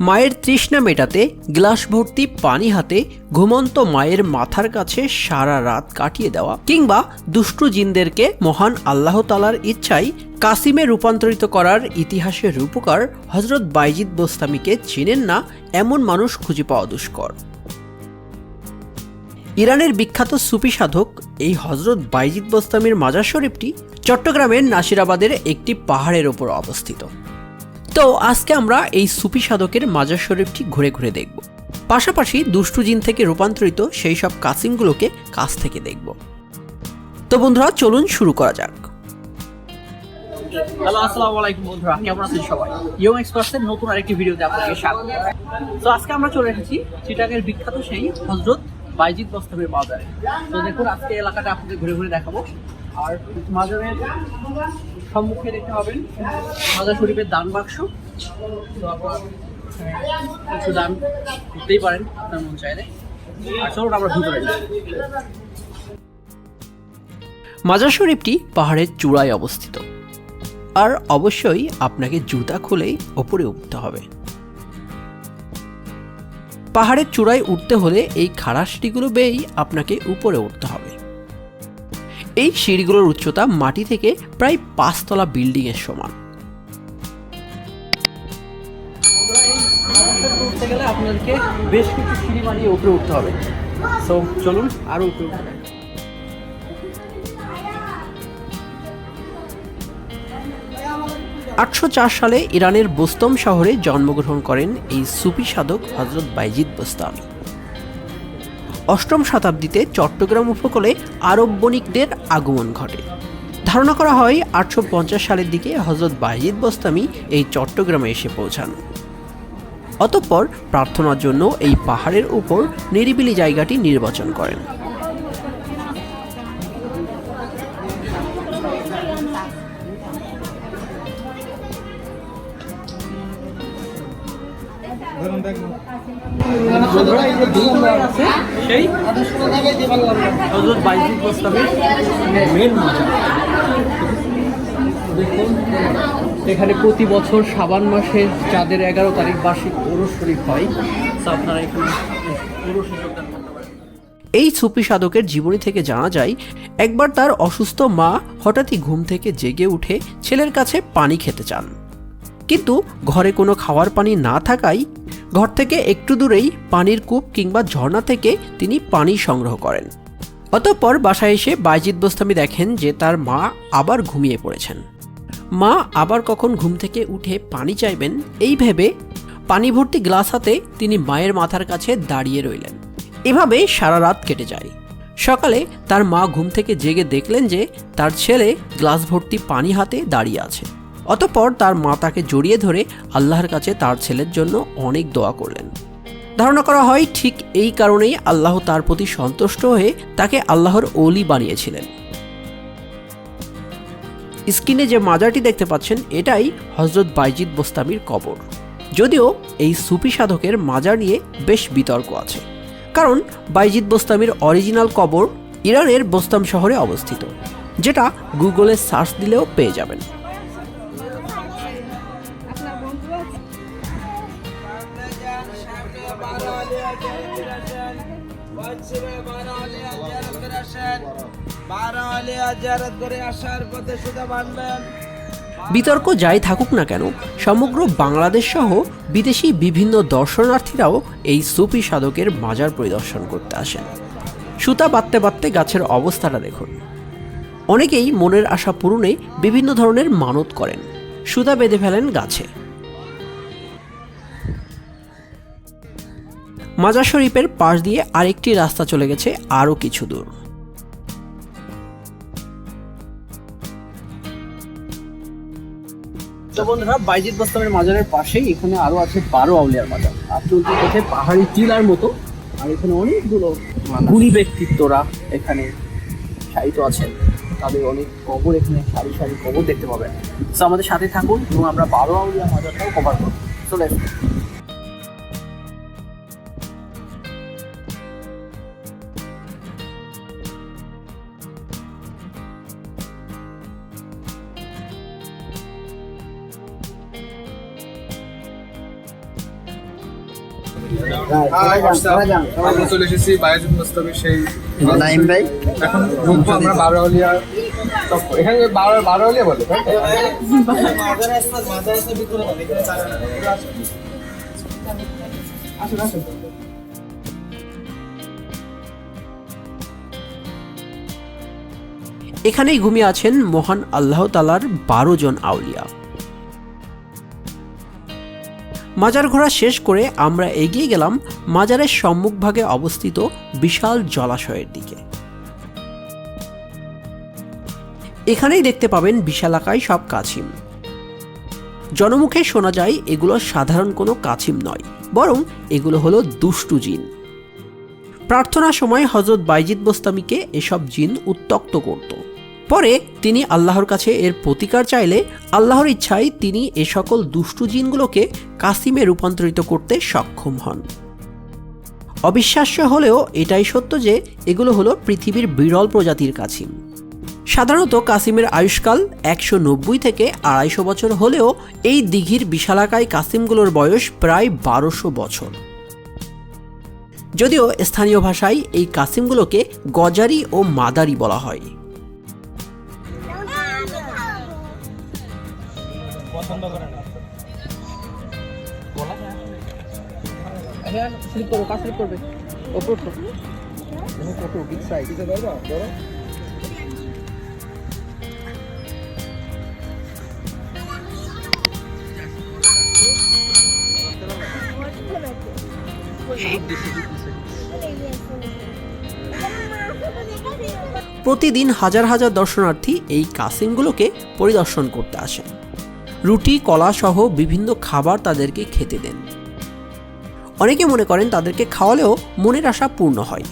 মায়ের তৃষ্ণা মেটাতে, গ্লাস ভর্তি পানি হাতে, ঘুমন্ত মায়ের মাথার কাছে সারা রাত কাটিয়ে দেওয়া কিংবা দুষ্টু জিনদেরকে মহান আল্লাহ তালার ইচ্ছায় কাসিমে রূপান্তরিত করার ইতিহাসের রূপকার হজরত বাইজিদ বোস্তামিকে চিনেন না এমন মানুষ খুঁজে পাওয়া দুষ্কর। ইরানের বিখ্যাত সুফি সাধক এই হজরত বাইজিদ বোস্তামির মাজার শরীফটি চট্টগ্রামের নাসিরাবাদের একটি পাহাড়ের ওপর অবস্থিত। তো আজকে আমরা এই সুফি সাধকের মাজার শরীফটি ঘুরে ঘুরে দেখব। পাশাপাশি দুষ্টু জিন থেকে রূপান্তরিত সেই সব কাসিমগুলোকে কাছ থেকে দেখব। তো বন্ধুরা, চলুন শুরু করা যাক। হ্যালো, আসসালামু আলাইকুম বন্ধুরা, কেমন আছেন সবাই? ইয়ং এক্সপার্টসের নতুন আরেকটি ভিডিওতে আপনাকে স্বাগত। তো আজকে আমরা চলে এসেছি চিটাগের বিখ্যাত সেই হজরত বাইজিদ বস্তাবের বাজারে তো দেখুন, আজকে এলাকাটা আপনাদের ঘুরে ঘুরে দেখাবো। আর মাজারের সম্মুখে দেখতে পাবেন মাজার শরীফের দান বাক্স। আপনারা কিছু দান করতেই পারেন আপনার মন চাইলে। আর চলুন আমরা ভিতরে মাজার শরীফটি পাহাড়ের চূড়ায় অবস্থিত। আর অবশ্যই আপনাকে জুতা খুলেই ওপরে উঠতে হবে। পাহাড়ের চূড়ায় উঠতে হলে এই খাড়া সিঁড়িগুলো বেয়েই আপনাকে উপরে উঠতে হবে। এই সিঁড়িগুলোর উচ্চতা মাটি থেকে প্রায় পাঁচতলা বিল্ডিং এর সমান। আটশো চার সালে ইরানের বোস্তম শহরে জন্মগ্রহণ করেন এই সুফি সাধক হজরত বাইজিদ বোস্তামি। অষ্টম শতাব্দীতে চট্টগ্রাম উপকূলে আরব বণিকদের আগমন ঘটে। ধারণা করা হয় আটশো পঞ্চাশ সালের দিকে হজরত বাইজিদ বস্তামি এই চট্টগ্রামে এসে পৌঁছান। অতঃপর প্রার্থনার জন্য এই পাহাড়ের উপর নিরিবিলি জায়গাটি নির্বাচন করেন। এখানে প্রতি বছর সাবান মাসে চাঁদের এগারো তারিখ বার্ষিক ওরস শরীফ হয়। আপনারা এখানে এই সুফি সাধকের জীবনী থেকে জানা যায়, একবার তার অসুস্থ মা হঠাৎই ঘুম থেকে জেগে উঠে ছেলের কাছে পানি খেতে চান। কিন্তু ঘরে কোনো খাওয়ার পানি না থাকায় ঘর থেকে একটু দূরেই পানির কূপ কিংবা ঝর্ণা থেকে তিনি পানি সংগ্রহ করেন। অতঃপর বাসায় এসে বাইজিদ বোস্তামি দেখেন যে তার মা আবার ঘুমিয়ে পড়েছেন। মা আবার কখন ঘুম থেকে উঠে পানি চাইবেন, এই ভেবে পানি ভর্তি গ্লাস হাতে তিনি মায়ের মাথার কাছে দাঁড়িয়ে রইলেন। এভাবে সারা রাত কেটে যায়। সকালে তার মা ঘুম থেকে জেগে দেখলেন যে তার ছেলে গ্লাস ভর্তি পানি হাতে দাঁড়িয়ে আছে। অতঃপর তার মা তাকে জড়িয়ে ধরে আল্লাহর কাছে তার ছেলের জন্য অনেক দোয়া করলেন। ধারণা করা হয় ঠিক এই কারণেই আল্লাহ তার প্রতি সন্তুষ্ট হয়ে তাকে আল্লাহর ওলি বানিয়েছিলেন। স্ক্রিনে যে মাজারটি দেখতে পাচ্ছেন, এটাই হজরত বাইজিদ বোস্তামির কবর। যদিও এই সুফি সাধকের মাজার নিয়ে বেশ বিতর্ক আছে। কারণ বাইজিদ বোস্তামির অরিজিনাল কবর ইরানের বোস্তাম শহরে অবস্থিত, যেটা গুগলে সার্চ দিলেও পেয়ে যাবেন। বিতর্ক যাই থাকুক না কেন, সমগ্র বাংলাদেশ সহ বিদেশি বিভিন্ন দর্শনার্থীরাও এই সুফি সাধকের মাজার পরিদর্শন করতে আসেন। সুতা বাঁধতে বাঁধতে গাছের অবস্থাটা দেখুন। অনেকেই মনের আশা পূরণে বিভিন্ন ধরনের মানত করেন। সুতা বেঁধে ফেলেন গাছে। মাজার শরীফের পাশ দিয়ে আরেকটি রাস্তা চলে গেছে আরও কিছু দূর। তো বন্ধুরা বাইজিদ বস্তামের মাজারের পাশেই এখানে আরও আছে বারো আউলিয়ার মাজার। আপনার কাছে পাহাড়ি টিলার মতো, আর এখানে অনেকগুলো গুণী ব্যক্তিত্বরা এখানে শায়িত আছেন। তাদের অনেক কবর এখানে, সারি সারি কবর দেখতে পাবেন। তো আমাদের সাথে থাকুন এবং আমরা বারো আউলিয়া মাজারটাও কভার করব। চলে আমরা চলে এসেছি বায়োজিৎ মোস্তফির সেই নাইম ভাই। এখন ঢুকবো আমরা বারোয়ালিয়া এখানে বারো বারোয়ালিয়া বলে আসুন আসুন এখানেই ঘুমিয়ে আছেন মহান আল্লাহ তালার বারো জন আউলিয়া। মাজার ঘোরা শেষ করে আমরা এগিয়ে গেলাম মাজারের সম্মুখভাগে অবস্থিত বিশাল জলাশয়ের দিকে। এখানেই দেখতে পাবেন বিশালাকায় সব কাছিম। জনমুখে শোনা যায়, এগুলো সাধারণ কোনো কাছিম নয়, বরং এগুলো হলো দুষ্টু জিন। প্রার্থনার সময় হজরত বাইজিদ বোস্তামিকে এসব জিন উত্তক্ত করত। পরে তিনি আল্লাহর কাছে এর প্রতিকার চাইলে আল্লাহর ইচ্ছায় তিনি এ সকল দুষ্টু জিনগুলোকে কাসিমে রূপান্তরিত করতে সক্ষম হন। অবিশ্বাস্য হলেও এটাই সত্য যে এগুলো হলো পৃথিবীর বিরল প্রজাতির কাছিম সাধারণত কাসিমের আয়ুষ্কাল একশো নব্বই থেকে আড়াইশো বছর হলেও এই দিঘির বিশালাকায় কাসিমগুলোর বয়স প্রায় বারোশো বছর। যদিও স্থানীয় ভাষায় এই কাসিমগুলোকে গজারি ও মাদারি বলা হয়। পছন্দ করে না স্লিপ করো স্লিপ করবে ওপর তো কত বিগ সাইজ দিতে পারবা ধরো প্রতিদিন হাজার হাজার দর্শনার্থী এই কাসিমগুলোকে পরিদর্শন করতে আসেন রুটি কলা সহ বিভিন্ন খাবার তাদেরকে খেতে দেন। অনেকে মনে করেন তাদেরকে খাওয়ালেও মনের আশা পূর্ণ হয়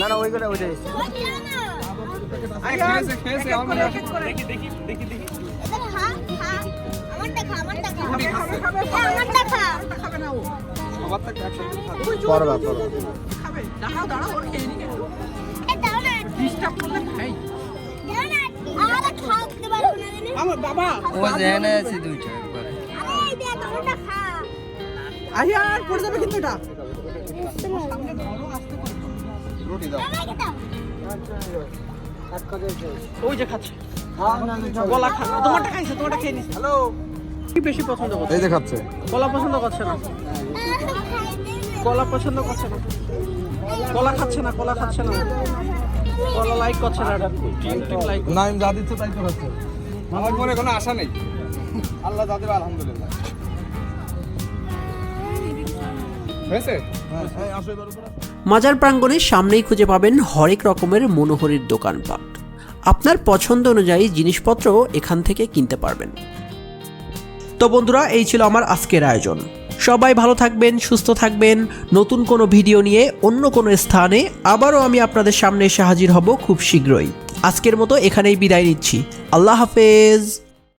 না না ওই করে ওইটাই খেয়েছে খেয়েছে আমার মনে হয়- সবার থেকে একসাথে খাব। পরবা পরবা আমার বাবা। ও জেনে আছে দুইটা একবারে আহি আর পড়ে যাবে কিন্তু এটা। রুটি দাও। ওই যে খাচ্ছে। কলা খা তোমারটা খাইছে তোমারটা খেয়ে নিছে। হ্যালো। কি বেশি পছন্দ করছে? এই যে খাচ্ছে কলা পছন্দ করছে না? কলা পছন্দ করছে না? কলা খাচ্ছে না কলা খাচ্ছে না? কলা লাইক করছে না টিম টিম লাইক না আমি যা দিচ্ছে তাই তো খাচ্ছে। আমার মনে কোনো আশা নেই। আল্লাহ যা দেবে আলহামদুলিল্লাহ। হয়েছে? হ্যাঁ মাজার প্রাঙ্গণের সামনেই খুঁজে পাবেন হরেক রকমের মনোহরির দোকানপাট। আপনার পছন্দ অনুযায়ী জিনিসপত্র এখান থেকে কিনতে পারবেন। তো বন্ধুরা, এই ছিল আমার আজকের আয়োজন। সবাই ভালো থাকবেন, সুস্থ থাকবেন। নতুন কোনো ভিডিও নিয়ে অন্য কোনো স্থানে আবারও আমি আপনাদের সামনে এসে হাজির হব খুব শীঘ্রই। আজকের মতো এখানেই বিদায় নিচ্ছি। আল্লাহ হাফেজ।